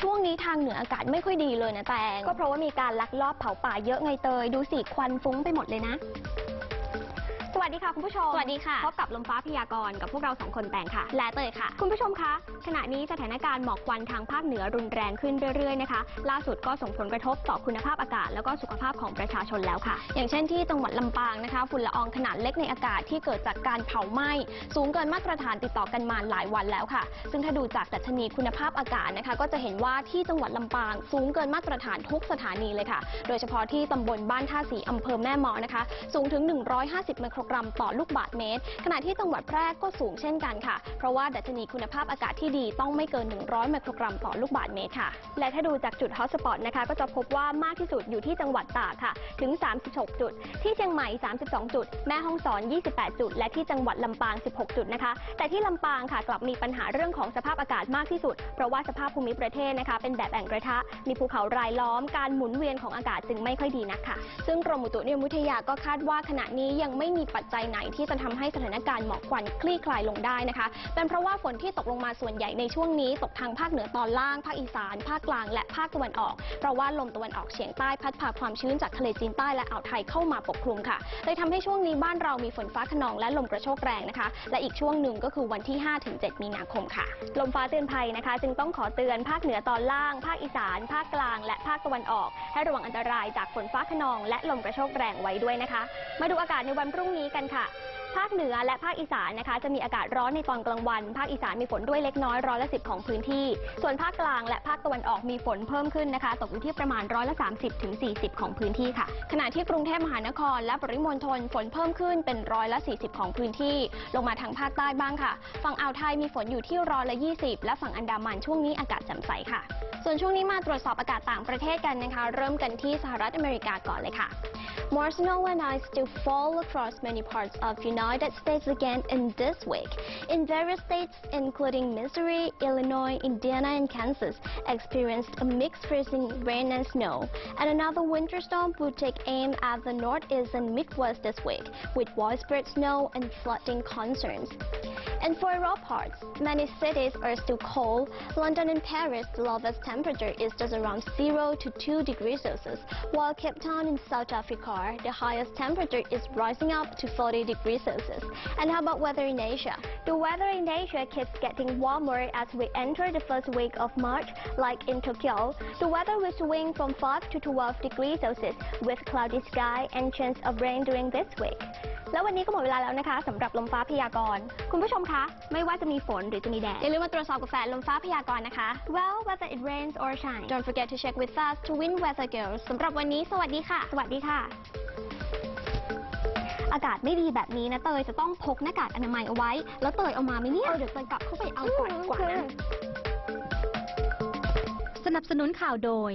ช่วงนี้ทางเหนืออากาศไม่ค่อยดีเลยนะแตงก็เพราะว่ามีการลักลอบเผาป่าเยอะไงเตยดูสิควันฟุ้งไปหมดเลยนะ วัสดีค่ะคุณผู้ชม สวัสดีค่ะ พบกับลมฟ้าพยากรณ์กับพวกเราสองคนแตงค่ะ และเตยค่ะ คุณผู้ชมคะ ขณะนี้สถานการณ์หมอกควันทางภาคเหนือรุนแรงขึ้นเรื่อยๆนะคะ ล่าสุดก็ส่งผลกระทบต่อคุณภาพอากาศแล้วก็สุขภาพของประชาชนแล้วค่ะ อย่างเช่นที่จังหวัดลำปางนะคะ ฝุ่นละอองขนาดเล็กในอากาศที่เกิดจากการเผาไหม้สูงเกินมาตรฐานติดต่อกันมาหลายวันแล้วค่ะ ซึ่งถ้าดูจากดัชนีคุณภาพอากาศนะคะ ก็จะเห็นว่าที่จังหวัดลำปางสูงเกินมาตรฐานทุกสถานีเลยค่ะ โดยเฉพาะที่ตำบลบ้านท่าสีอำเภอแม่เมอนะคะ สูงถึง 150ไมโครกรัมต่อลูกบาศก์เมตร ขณะที่จังหวัดแพร่ก็สูงเช่นกันค่ะ เพราะว่าดัชนีคุณภาพอากาศที่ดีต้องไม่เกิน 100 ไมโครกรัมต่อลูกบาศก์เมตรค่ะ และถ้าดูจากจุดฮอตสปอตนะคะ ก็จะพบว่ามากที่สุดอยู่ที่จังหวัดตากค่ะ ถึง 36 จุด ที่เชียงใหม่ 32 จุด แม่ฮ่องสอน 28 จุด และที่จังหวัดลำปาง 16 จุดนะคะ แต่ที่ลำปางค่ะกลับมีปัญหาเรื่องของสภาพอากาศมากที่สุด เพราะว่าสภาพภูมิประเทศนะคะ เป็นแบบแอ่งกระทะ มีภูเขารายล้อม การหมุนเวียนของอากาศจึงไม่ค่อยดีนักค่ะ ซึ่งกรมอุตุนิยมวิทยาก็คาดว่าขณะนี้ยังไม่มีปัจจัยไหนที่จะทำให้สถานการณ์หมอกควันคลี่คลายลงได้นะคะ เป็นเพราะว่าฝนที่ตกลงมาส่วนใหญ่ในช่วงนี้ตกทางภาคเหนือตอนล่าง ภาคอีสาน ภาคกลาง และภาคตะวันออก เพราะว่าลมตะวันออกเฉียงใต้พัดพาความชื้นจากทะเลจีนใต้และอ่าวไทยเข้ามาปกคลุมค่ะ เลยทำให้ช่วงนี้บ้านเรามีฝนฟ้าขนองและลมกระโชกแรงนะคะ และอีกช่วงหนึ่งก็คือวันที่ 5-7 มีนาคมค่ะ ลมฟ้าเตือนภัยนะคะ จึงต้องขอเตือนภาคเหนือตอนล่าง ภาคอีสาน ภาคกลาง และภาคตะวันออก ให้ระวังอันตรายจากฝนฟ้าขนอง และลมกระโชกแรงไว้ด้วยนะคะ มาดูอากาศในวันพรุ่งนี้กันค่ะ ภาคเหนือและภาคอีสานนะคะ จะมีอากาศร้อนในตอนกลางวัน ภาคอีสานมีฝนด้วยเล็กน้อยร้อยละสิบของพื้นที่ ส่วนภาคกลางและภาคตะวันออกมีฝนเพิ่มขึ้นนะคะ ตกอยู่ที่ประมาณร้อยละ30ถึง40ของพื้นที่ค่ะ ขณะที่กรุงเทพมหานคร และปริมณฑลฝนเพิ่มขึ้นเป็นร้อยละ40ของพื้นที่ ลงมาทางภาคใต้บ้างค่ะ ฝั่งอ่าวไทยมีฝนอยู่ที่ร้อยละ20และฝั่งอันดามันช่วงนี้อากาศแจ่มใสค่ะ ส่วนช่วงนี้มาตรวจสอบอากาศต่างประเทศกันนะคะ เริ่มกันที่สหรัฐอเมริกาก่อนเลยค่ะ More snow and ice to fall across many parts of United States again in this week. In various states, including Missouri, Illinois, Indiana, and Kansas, experienced a mixed freezing rain and snow. And another winter storm will take aim at the northeast and midwest this week, with widespread snow and flooding concerns. And for raw parts, many cities are still cold. London and Paris, the lowest temperature is just around 0 to 2 degrees Celsius, while Cape Town in South Africa, the highest temperature is rising up to 40 degrees Celsius. And how about weather in Asia? The weather in Asia keeps getting warmer as we enter the first week of March, like in Tokyo. The weather will swing from 5 to 12 degrees Celsius with cloudy sky and chance of rain during this week. แล้ววันนี้ก็หมดเวลาแล้วนะคะสำหรับลมฟ้าพยากรณ์คุณผู้ชมคะ ไม่ว่าจะมีฝนหรือจะมีแดดอย่าลืมมาตรวจสอบกับแฟนลมฟ้าพยากรณ์นะคะ Well whether it rains or shines Don't forget to check with us to win weather girls สำหรับวันนี้ สวัสดีค่ะ สวัสดีค่ะ อากาศไม่ดีแบบนี้นะเตยจะต้องพกหน้ากากอนามัยเอาไว้ แล้วเตยเอามาไหมเนี่ยเดี๋ยวเตยกลับเข้าไปเอาก่อนดีกว่านะ สนับสนุนข่าวโดย